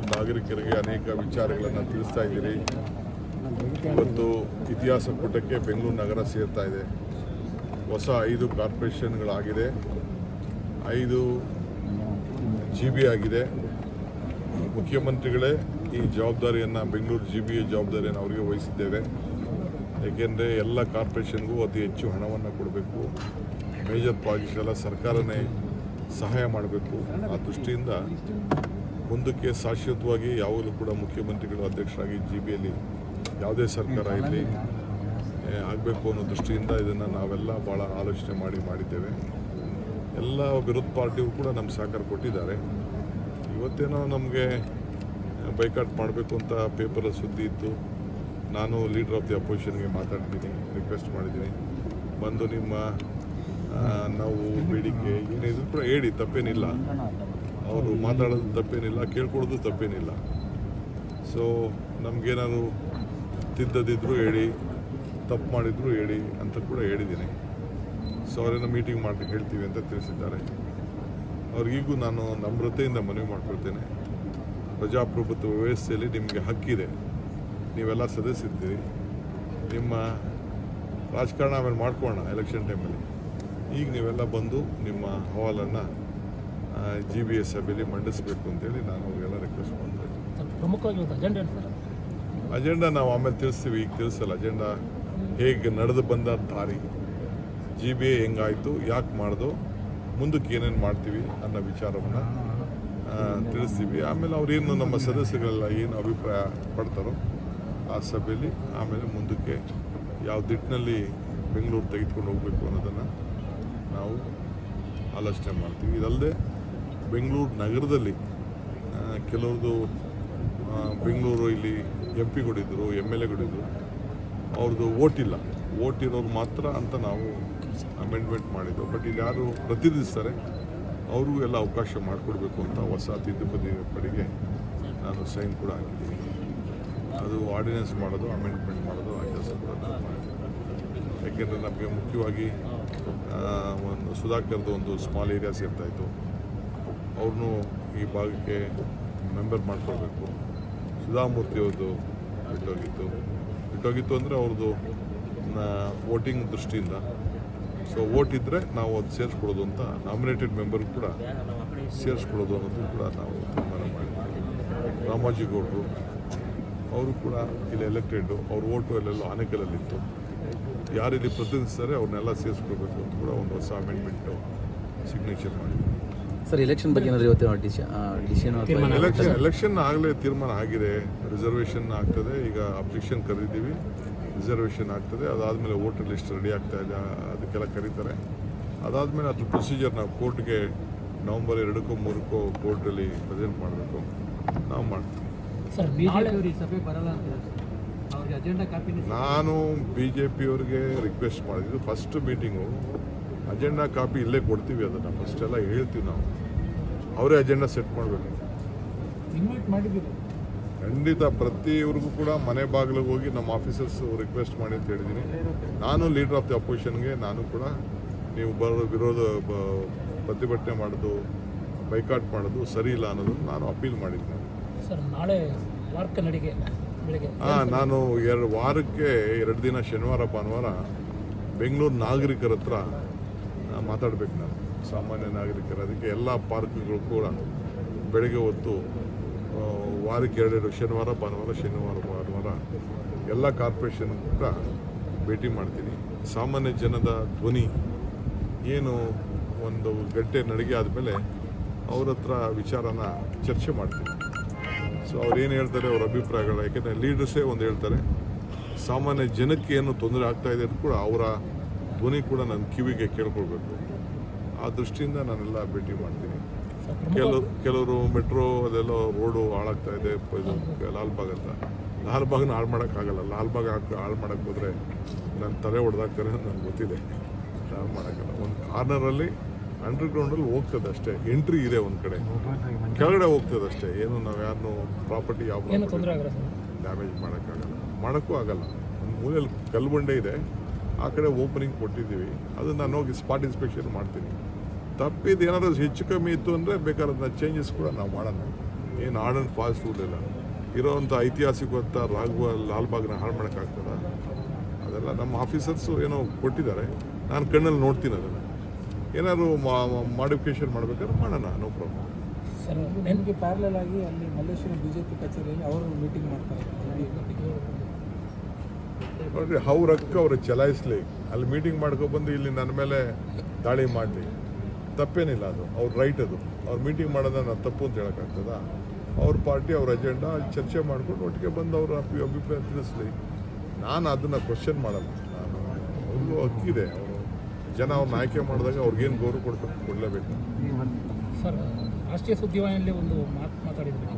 ನಾಗರಿಕರಿಗೆ ಅನೇಕ ವಿಚಾರಗಳನ್ನು ತಿಳಿಸ್ತಾ ಇದ್ದೀರಿ. ಇವತ್ತು ಇತಿಹಾಸ ಪುಟಕ್ಕೆ ಬೆಂಗಳೂರು ನಗರ ಸೇರ್ತಾ ಇದೆ. ಹೊಸ ಐದು ಕಾರ್ಪೊರೇಷನ್ಗಳಾಗಿದೆ. ಐದು ಜಿ ಬಿ ಆಗಿದೆ. ಮುಖ್ಯಮಂತ್ರಿಗಳೇ ಈ ಜವಾಬ್ದಾರಿಯನ್ನು, ಬೆಂಗಳೂರು ಜಿ ಬಿ ಜವಾಬ್ದಾರಿಯನ್ನು ಅವರಿಗೆ ವಹಿಸಿದ್ದೇವೆ. ಏಕೆಂದರೆ ಎಲ್ಲ ಕಾರ್ಪೊರೇಷನ್ಗೂ ಅತಿ ಹೆಚ್ಚು ಹಣವನ್ನು ಕೊಡಬೇಕು. ಮೇಜರ್ ಪ್ರಾಜೆಕ್ಟ್ ಎಲ್ಲ ಸರ್ಕಾರನೇ ಸಹಾಯ ಮಾಡಬೇಕು. ಆ ದೃಷ್ಟಿಯಿಂದ ಮುಂದಕ್ಕೆ ಶಾಶ್ವತವಾಗಿ ಯಾವಾಗಲೂ ಕೂಡ ಮುಖ್ಯಮಂತ್ರಿಗಳು ಅಧ್ಯಕ್ಷರಾಗಿ ಜಿ ಬಿಯಲ್ಲಿ ಯಾವುದೇ ಸರ್ಕಾರ ಇರಲಿ ಆಗಬೇಕು ಅನ್ನೋ ದೃಷ್ಟಿಯಿಂದ ಇದನ್ನು ನಾವೆಲ್ಲ ಭಾಳ ಆಲೋಚನೆ ಮಾಡಿ ಮಾಡಿದ್ದೇವೆ. ಎಲ್ಲ ವಿರೋಧ ಪಾರ್ಟಿಯೂ ಕೂಡ ನಮ್ಮ ಸಹಕಾರ ಕೊಟ್ಟಿದ್ದಾರೆ. ಇವತ್ತೇನೋ ನಮಗೆ ಬೈಕಾಟ್ ಮಾಡಬೇಕು ಅಂತ ಪೇಪರಲ್ಲಿ ಸುದ್ದಿ ಇತ್ತು. ನಾನು ಲೀಡರ್ ಆಫ್ ದಿ ಅಪೋಸಿಷನ್ಗೆ ಮಾತಾಡ್ತೀನಿ ರಿಕ್ವೆಸ್ಟ್ ಮಾಡಿದ್ದೀನಿ. ಬಂದು ನಿಮ್ಮ ನಾವು ಬೇಡಿಕೆ ಏನಿದ್ರು ಕೂಡ ಹೇಳಿ ತಪ್ಪೇನಿಲ್ಲ. ಅವರು ಮಾತಾಡೋದು ತಪ್ಪೇನಿಲ್ಲ, ಕೇಳ್ಕೊಳ್ಳೋದು ತಪ್ಪೇನಿಲ್ಲ. ಸೊ ನಮಗೇನಾದ್ರು ತಿದ್ದದಿದ್ರು ಹೇಳಿ, ತಪ್ಪು ಮಾಡಿದ್ರು ಹೇಳಿ ಅಂತ ಕೂಡ ಹೇಳಿದ್ದೀನಿ. ಸೊ ಅವರೇನೋ ಮೀಟಿಂಗ್ ಮಾಡಿ ಹೇಳ್ತೀವಿ ಅಂತ ತಿಳಿಸಿದ್ದಾರೆ. ಅವ್ರಿಗೀಗೂ ನಾನು ನಮ್ರತೆಯಿಂದ ಮನವಿ ಮಾಡ್ಕೊಳ್ತೇನೆ. ಪ್ರಜಾಪ್ರಭುತ್ವ ವ್ಯವಸ್ಥೆಯಲ್ಲಿ ನಿಮಗೆ ಹಕ್ಕಿದೆ. ನೀವೆಲ್ಲ ಸದಸ್ಯರಿದ್ದೀರಿ. ನಿಮ್ಮ ರಾಜಕಾರಣ ಆಮೇಲೆ ಮಾಡ್ಕೊಳ್ಳೋಣ ಎಲೆಕ್ಷನ್ ಟೈಮಲ್ಲಿ ಈಗ ನೀವೆಲ್ಲ ಬಂದು ನಿಮ್ಮ ಅಹವಾಲನ್ನು ಜಿ ಬಿ ಎಸ್ ಸಭೆಯಲ್ಲಿ ಮಂಡಿಸಬೇಕು ಅಂತೇಳಿ ನಾನು ಅವ್ರಿಗೆಲ್ಲ ರಿಕ್ವೆಸ್ಟ್ ಮಾಡ್ತೀನಿ. ಇದ್ದೀನಿ ಅಜೆಂಡಾ ನಾವು ಆಮೇಲೆ ತಿಳಿಸ್ತೀವಿ ಈಗ ತಿಳಿಸಲ್ಲ. ಅಜೆಂಡಾ ಹೇಗೆ ನಡೆದು ಬಂದ ದಾರಿ ಜಿ ಬಿ ಎ ಹೆಂಗಾಯಿತು ಯಾಕೆ ಮಾಡ್ದು ಮುಂದಕ್ಕೆ ಏನೇನು ಮಾಡ್ತೀವಿ ಅನ್ನೋ ವಿಚಾರವನ್ನು ತಿಳಿಸ್ತೀವಿ. ಆಮೇಲೆ ಅವರೇನು ನಮ್ಮ ಸದಸ್ಯಗಳೆಲ್ಲ ಏನು ಅಭಿಪ್ರಾಯ ಪಡ್ತಾರೋ ಆ ಸಭೆಯಲ್ಲಿ ಆಮೇಲೆ ಮುಂದಕ್ಕೆ ಯಾವ ದಿಟ್ಟಿನಲ್ಲಿ ಬೆಂಗಳೂರು ತೆಗೆದುಕೊಂಡು ಹೋಗಬೇಕು ಅನ್ನೋದನ್ನು ನಾವು ಆಲೋಚನೆ ಮಾಡ್ತೀವಿ. ಇದಲ್ಲದೆ ಬೆಂಗಳೂರು ನಗರದಲ್ಲಿ ಕೆಲವ್ರದ್ದು ಬೆಂಗಳೂರು ಇಲ್ಲಿ ಎಂ ಪಿಗಳಿದ್ದರು ಎಂ ಎಲ್ ಎಗಳಿದ್ದರು ಅವ್ರದ್ದು ಓಟ್ ಇಲ್ಲ ಓಟ್ ಇರೋರು ಮಾತ್ರ ಅಂತ ನಾವು ಅಮೆಂಡ್ಮೆಂಟ್ ಮಾಡಿದ್ದು. ಬಟ್ ಇಲ್ಲಿ ಯಾರು ಪ್ರತಿನಿಧಿಸ್ತಾರೆ, ಅವ್ರಿಗೂ ಎಲ್ಲ ಅವಕಾಶ ಮಾಡಿಕೊಡ್ಬೇಕು ಅಂತ ಹೊಸ ತಿದ್ದುಪಡಿ ಪಡಿಗೆ ನಾನು ಸೈನ್ ಕೂಡ ಹಾಕಿದ್ದೀನಿ. ಅದು ಆರ್ಡಿನೆನ್ಸ್ ಮಾಡೋದು ಅಮೆಂಡ್ಮೆಂಟ್ ಮಾಡೋದು, ಆ ಕೆಲಸ ಕೂಡ ನಾನು ಮಾಡಿದ್ದೀನಿ ಯಾಕೆಂದರೆ ನಮಗೆ ಮುಖ್ಯವಾಗಿ ಒಂದು ಸುಧಾಕರ್ದು ಒಂದು ಸ್ಮಾಲ್ ಏರಿಯಾ ಸೇರ್ತಾಯಿತ್ತು ಅವ್ರನ್ನೂ ಈ ಭಾಗಕ್ಕೆ ಮೆಂಬರ್ ಮಾಡ್ಕೊಳ್ಬೇಕು. ಸುಧಾಮೂರ್ತಿಯವ್ರದ್ದು ಬಿಟ್ಟೋಗಿತ್ತು ಬಿಟ್ಟೋಗಿತ್ತು ಅಂದರೆ ಅವ್ರದ್ದು ವೋಟಿಂಗ್ ದೃಷ್ಟಿಯಿಂದ. ಸೊ ವೋಟ್ ಇದ್ದರೆ ನಾವು ಅದು ಸೇರಿಸ್ಕೊಡೋದು ಅಂತ ನಾಮಿನೇಟೆಡ್ ಮೆಂಬರ್ ಕೂಡ ಸೇರಿಸ್ಕೊಡೋದು ಅನ್ನೋದು ಕೂಡ ನಾವು ತೀರ್ಮಾನ ಮಾಡಿದ್ದೀವಿ ರಾಮಾಜಿ ಗೌಡರು, ಅವರು ಕೂಡ ಇಲ್ಲಿ ಎಲೆಕ್ಟೆಡ್ ಅವ್ರ ಓಟು ಅಲ್ಲೆಲ್ಲ ಆನೆಕಲ್ಲಲ್ಲಿತ್ತು ಯಾರು ಇಲ್ಲಿ ಪ್ರತಿನಿಧಿಸ್ತಾರೆ ಅವ್ರನ್ನೆಲ್ಲ ಸೇರಿಸ್ಕೊಳ್ಬೇಕು ಅಂತ ಕೂಡ ಒಂದು ಹೊಸ ಅಮೆಂಡ್ಮೆಂಟು ಸಿಗ್ನೇಚರ್ ಮಾಡಿದ್ವಿ. ಸರ್ ಎಲೆಕ್ಷನ್ ಬಗ್ಗೆ ಏನಾದರೂ ಇವತ್ತು ಡಿಸಿಷನ್ ಎಲೆಕ್ಷನ್ ಎಲೆಕ್ಷನ್ ಆಗಲೇ ತೀರ್ಮಾನ ಆಗಿದೆ. ರಿಸರ್ವೇಷನ್ ಆಗ್ತದೆ. ಈಗ ಅಬ್ಜೆಕ್ಷನ್ ಕರೀತೀವಿ. ರಿಸರ್ವೇಷನ್ ಆಗ್ತದೆ. ಅದಾದಮೇಲೆ ವೋಟರ್ ಲಿಸ್ಟ್ ರೆಡಿ ಆಗ್ತಾ ಇದೆ. ಅದಕ್ಕೆಲ್ಲ ಕರೀತಾರೆ. ಅದಾದಮೇಲೆ ಅದ್ರ ಪ್ರೊಸೀಜರ್ ನಾವು ಕೋರ್ಟ್ಗೆ ನವಂಬರ್ ಎರಡಕ್ಕೂ ಮೂರಕ್ಕೂ ಕೋರ್ಟಲ್ಲಿ ಪ್ರೆಸೆಂಟ್ ಮಾಡಬೇಕು. ನಾವು ಮಾಡ್ತೀವಿ. ಸರ್ ನಾಳೆ ಬಿಜೆಪಿ ಸಭೆ ಬರಲ್ಲ ಅಂತ ಅವ್ರಿಗೆ ಅಜೆಂಡಾ ಕಾಪಿ ನಾನು ಬಿ ಜೆ ಪಿಯವ್ರಿಗೆ ರಿಕ್ವೆಸ್ಟ್ ಮಾಡಿದ್ದು ಫಸ್ಟ್ ಮೀಟಿಂಗು ಅಜೆಂಡಾ ಕಾಪಿ ಇಲ್ಲೇ ಕೊಡ್ತೀವಿ ಅದನ್ನು ಫಸ್ಟ್ ಎಲ್ಲ ಹೇಳ್ತೀವಿ ನಾವು. ಅವರೇ ಅಜೆಂಡಾ ಸೆಟ್ ಮಾಡಬೇಕು. ಖಂಡಿತ ಪ್ರತಿಯವ್ರಿಗೂ ಕೂಡ ಮನೆ ಬಾಗಿಲಿಗೆ ಹೋಗಿ ನಮ್ಮ ಆಫೀಸರ್ಸ್ ರಿಕ್ವೆಸ್ಟ್ ಮಾಡಿ ಅಂತ ಹೇಳಿದ್ದೀನಿ. ನಾನು ಲೀಡರ್ ಆಫ್ ದಿ ಅಪೋಸಿಷನ್ಗೆ ನಾನು ಕೂಡ ನೀವು ಬರೋ ವಿರೋಧ ಪ್ರತಿಭಟನೆ ಮಾಡೋದು ಬೈಕಾಟ್ ಮಾಡೋದು ಸರಿ ಇಲ್ಲ ಅನ್ನೋದನ್ನು ನಾನು ಅಪೀಲ್ ಮಾಡಿದ್ದೀನಿ. ಹಾಂ ನಾನು ಎರಡು ವಾರಕ್ಕೆ ಎರಡು ದಿನ ಶನಿವಾರ ಭಾನುವಾರ ಬೆಂಗಳೂರು ನಾಗರಿಕರ ಹತ್ರ ಮಾತಾಡಬೇಕು ನಾನು ಸಾಮಾನ್ಯ ನಾಗರಿಕರು, ಅದಕ್ಕೆ ಎಲ್ಲ ಪಾರ್ಕ್ಗಳು ಕೂಡ ಬೆಳಗ್ಗೆ ಹೊತ್ತು ವಾರಕ್ಕೆ ಎರಡೆರಡು ಶನಿವಾರ, ಭಾನುವಾರ ಶನಿವಾರ, ಭಾನುವಾರ ಎಲ್ಲ ಕಾರ್ಪೊರೇಷನ್ ಕೂಡ ಭೇಟಿ ಮಾಡ್ತೀನಿ. ಸಾಮಾನ್ಯ ಜನದ ಧ್ವನಿ ಏನು ಒಂದು ಗಂಟೆ ನಡಿಗೆ ಆದಮೇಲೆ ಅವ್ರ ಹತ್ರ ವಿಚಾರನ ಚರ್ಚೆ ಮಾಡ್ತೀನಿ. ಸೊ ಅವ್ರು ಏನು ಹೇಳ್ತಾರೆ? ಅವ್ರ ಅಭಿಪ್ರಾಯಗಳು. ಯಾಕೆಂದರೆ ಲೀಡರ್ಸೇ ಒಂದು ಹೇಳ್ತಾರೆ, ಸಾಮಾನ್ಯ ಜನಕ್ಕೆ ಏನು ತೊಂದರೆ ಆಗ್ತಾಯಿದೆ ಅಂತ ಕೂಡ ಅವರ ಧ್ವನಿ ಕೂಡ ನನ್ನ ಕಿವಿಗೆ ಕೇಳ್ಕೊಳ್ಬೇಕು. ಆ ದೃಷ್ಟಿಯಿಂದ ನಾನೆಲ್ಲ ಭೇಟಿ ಮಾಡ್ತೀನಿ. ಕೆಲವು ಕೆಲವರು ಮೆಟ್ರೋ ಅದೆಲ್ಲ ರೋಡು ಹಾಳಾಗ್ತಾ ಇದೆ ಇದು ಲಾಲ್ಬಾಗ್ ಅಂತ. ಲಾಲ್ಬಾಗ್ನ ಹಾಳು ಮಾಡೋಕ್ಕಾಗಲ್ಲ. ಲಾಲ್ಬಾಗ್ ಹಾಕಿ ಹಾಳು ಮಾಡೋಕ್ಕೆ ಹೋದರೆ ನನ್ನ ತಲೆ ಹೊಡೆದಾಗ್ತಾರೆ ಅಂತ ನನಗೆ ಗೊತ್ತಿದೆ. ಹಾಳು ಮಾಡೋಕ್ಕಲ್ಲ ಒಂದು ಕಾರ್ನರಲ್ಲಿ ಅಂಡರ್ಗ್ರೌಂಡಲ್ಲಿ ಹೋಗ್ತದೆ ಅಷ್ಟೇ. ಎಂಟ್ರಿ ಇದೆ ಒಂದು ಕಡೆ. ಕೆಳಗಡೆ ಹೋಗ್ತದೆ ಅಷ್ಟೇ. ಏನು ನಾವು ಯಾರನ್ನು ಪ್ರಾಪರ್ಟಿ ಯಾವ ಡ್ಯಾಮೇಜ್ ಮಾಡೋಕ್ಕಾಗಲ್ಲ. ಮಾಡೋಕ್ಕೂ ಆಗಲ್ಲ. ಒಂದು ಮೂಲೆಯಲ್ಲಿ ಕಲ್ಲು ಬಂಡೆ ಇದೆ. ಆ ಕಡೆ ಓಪನಿಂಗ್ ಕೊಟ್ಟಿದ್ದೀವಿ. ಅದು ನಾನು ಹೋಗಿ ಸ್ಪಾಟ್ ಇನ್ಸ್ಪೆಕ್ಷನ್ ಮಾಡ್ತೀನಿ. ತಪ್ಪಿದ್ದು ಏನಾದರೂ ಹೆಚ್ಚು ಕಮ್ಮಿ ಇತ್ತು ಅಂದರೆ ಅದನ್ನ ಚೇಂಜಸ್ ಕೂಡ ನಾವು ಮಾಡೋಣ. ಏನು ಹಾರ್ಡ್ ಆ್ಯಂಡ್ ಫಾಸ್ಟ್ ಫುಡ್ ಇಲ್ಲ. ಇರೋವಂಥ ಐತಿಹಾಸಿಕವಂಥ ರಾಘವ ಲಾಲ್ಬಾಗ್ನ ಹಾಳು ಮಾಡೋಕ್ಕಾಗ್ತದ ಅದೆಲ್ಲ ನಮ್ಮ ಆಫೀಸರ್ಸು ಏನೋ ಕೊಟ್ಟಿದ್ದಾರೆ. ನಾನು ಕಣ್ಣಲ್ಲಿ ನೋಡ್ತೀನಿ ಅದನ್ನು. ಏನಾದರೂ ಮಾಡಿಫಿಕೇಶನ್ ಮಾಡಬೇಕಾದ್ರೆ ಮಾಡೋಣ ನೋ ಪ್ರಾಬ್ಲಮ್ ಸರ್, ನಿಮಗೆ ಪ್ಯಾರಲಲ್ ಆಗಿ ಅಲ್ಲಿ ಮಲ್ಲೇಶ್ವರ ಪಿ ಕಚೇರಿಯಲ್ಲಿ ಅವರು ಮೀಟಿಂಗ್ ಮಾಡ್ತಾರೆ. ನೋಡ್ರಿ ಅವ್ರ ಹಕ್ಕ ಅವ್ರು ಚಲಾಯಿಸ್ಲಿ. ಅಲ್ಲಿ ಮೀಟಿಂಗ್ ಮಾಡ್ಕೊಬಂದು ಇಲ್ಲಿ ನನ್ನ ಮೇಲೆ ದಾಳಿ ಮಾಡಲಿ. ತಪ್ಪೇನಿಲ್ಲ ಅದು. ಅವ್ರ ರೈಟ್ ಅದು. ಅವ್ರು ಮೀಟಿಂಗ್ ಮಾಡೋದನ್ನ ನಾನು ತಪ್ಪು ಅಂತ ಹೇಳೋಕ್ಕಾಗ್ತದ ಅವ್ರ ಪಾರ್ಟಿ ಅವ್ರ ಅಜೆಂಡಾ ಚರ್ಚೆ ಮಾಡ್ಕೊಂಡು ಒಟ್ಟಿಗೆ ಬಂದು ಅವ್ರ ಅಭಿ ಅಭಿಪ್ರಾಯ ತಿಳಿಸ್ಲಿ. ನಾನು ಅದನ್ನು ಕ್ವಶನ್ ಮಾಡಲ್ಲ. ನಾನು ಅವ್ರಿಗೂ ಹಕ್ಕಿದೆ ಅವರು ಜನ ಅವ್ರನ್ನ ಆಯ್ಕೆ ಮಾಡಿದಾಗ ಅವ್ರಿಗೇನು ಗೌರವ ಕೊಡ್ಬೇಕು ಕೊಡಲೇಬೇಕು. ಸರ್, ರಾಷ್ಟ್ರೀಯ ಸುದ್ದಿವಾಹಿನಿಯಲ್ಲಿ ಒಂದು ಮಾತು ಮಾತಾಡಿದ್ರಿ.